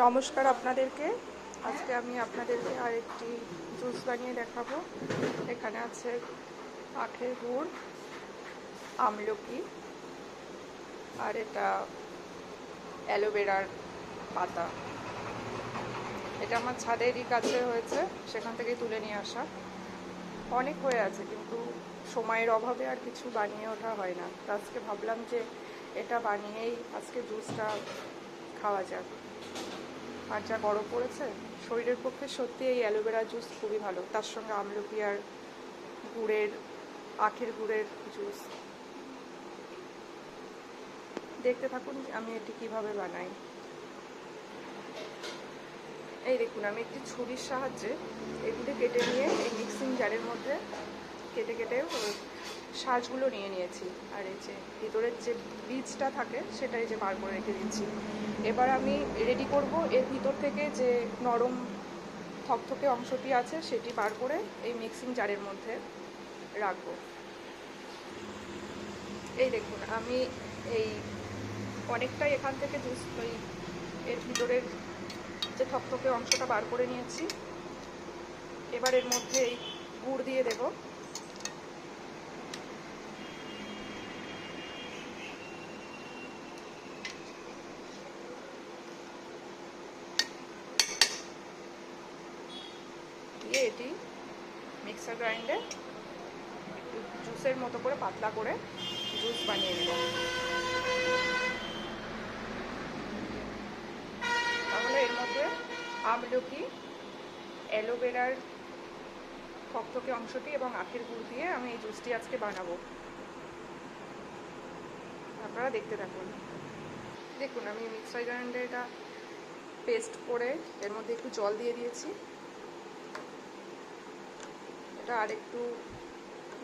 নমস্কার আপনাদেরকে। আজকে আমি আপনাদেরকে আরেকটি জুস বানিয়ে দেখাবো। এখানে আছে আখের গুড়, আমলকি, আর এটা অ্যালোভেরার পাতা। এটা আমার ছাদেরই কাছে হয়েছে, সেখান থেকেই তুলে নিয়ে আসা। অনেক হয়ে আছে, কিন্তু সময়ের অভাবে আর কিছু বানিয়ে ওঠা হয় না। আজকে ভাবলাম যে এটা বানিয়েই আজকে জুসটা খাওয়া যাক। আর যা গরম পড়েছে, শরীরের পক্ষে সত্যি এই অ্যালোভেরা জুস খুবই ভালো। তার সঙ্গে আমলকি আর গুড়ের, আখের গুড়ের জুস। দেখতে থাকুন আমি এটি কীভাবে বানাই। এই দেখুন, আমি একটি ছুরির সাহায্যে এগুলি কেটে নিয়ে এই মিক্সিং জারের মধ্যে কেটে কেটে সাজগুলো নিয়ে নিয়েছি। আর এই যে ভিতরের যে বীজটা থাকে, সেটাই যে বার করে রেখে দিচ্ছি। এবার আমি রেডি করব। এর ভিতর থেকে যে নরম থকথকে অংশটি আছে, সেটি বার করে এই মিক্সিং জারের মধ্যে রাখব। এই দেখুন, আমি এই অনেকটাই এখান থেকে জুস ওই এর ভিতরের যে থকথকে অংশটা বার করে নিয়েছি। এবার এর মধ্যে এই গুড় দিয়ে দেবো। দিয়ে এটি মিক্সার গ্রাইন্ডে জুসের মতো করে পাতলা করে জুস বানিয়ে নেব তাহলে এর মধ্যে আমলকি অ্যালোভেরার থকথকে অংশটি এবং আখের গুড় দিয়ে আমি এই জুসটি আজকে বানাবো। আপনারা দেখতে থাকুন। দেখুন, আমি মিক্সার গ্রাইন্ডে এটা পেস্ট করে এর মধ্যে একটু জল দিয়ে দিয়েছি। এটা আরেকটু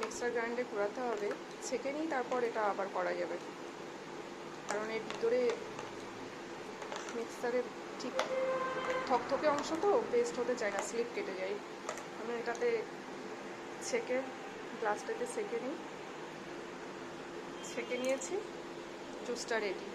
মিক্সার গ্রাইন্ডে ঘোরাতে হবে। ছেঁকে নিই তারপর এটা আবার করা যাবে। কারণ এর ভিতরে মিক্সারের ঠিক থকথকে অংশ তো পেস্ট হতে চায় না স্লিপ কেটে যায়। আমি এটাতে ছেঁকে গ্লাসটাতে সেঁকে নিই। ছেঁকে নিয়েছি জুসটা রেডি